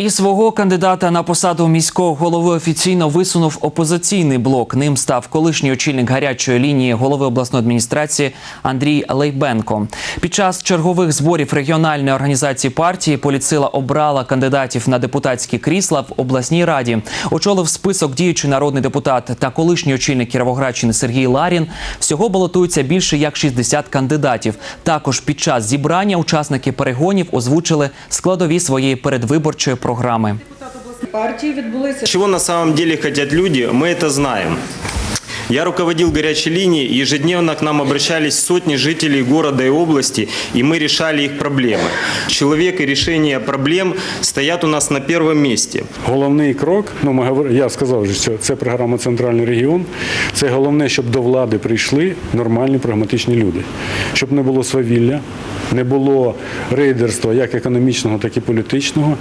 І свого кандидата на посаду міського голови офіційно висунув опозиційний блок. Ним став колишній очільник гарячої лінії голови обласної адміністрації Андрій Лейбенко. Під час чергових зборів регіональної організації партії поліцила обрала кандидатів на депутатські крісла в обласній раді. Очолив список діючий народний депутат та колишній очільник Кіровоградщини Сергій Ларін. Всього балотується більше як 60 кандидатів. Також під час зібрання учасники перегонів озвучили складові своєї передвиборчої програми. партії відбулися. Чего на самом деле хотят люди, мы это знаем. Я руководил горячей линией, и ежедневно к нам обращались сотни жителей города и области, и мы решали их проблемы. Человек и решение проблем стоят у нас на первом месте. Головний крок, ну ми говор- я сказав, вже, що це програма Центральний регіон. Це головне, щоб до влади прийшли нормальні прагматичні люди, щоб не було свавілля, не було рейдерства як економічного, так і політичного.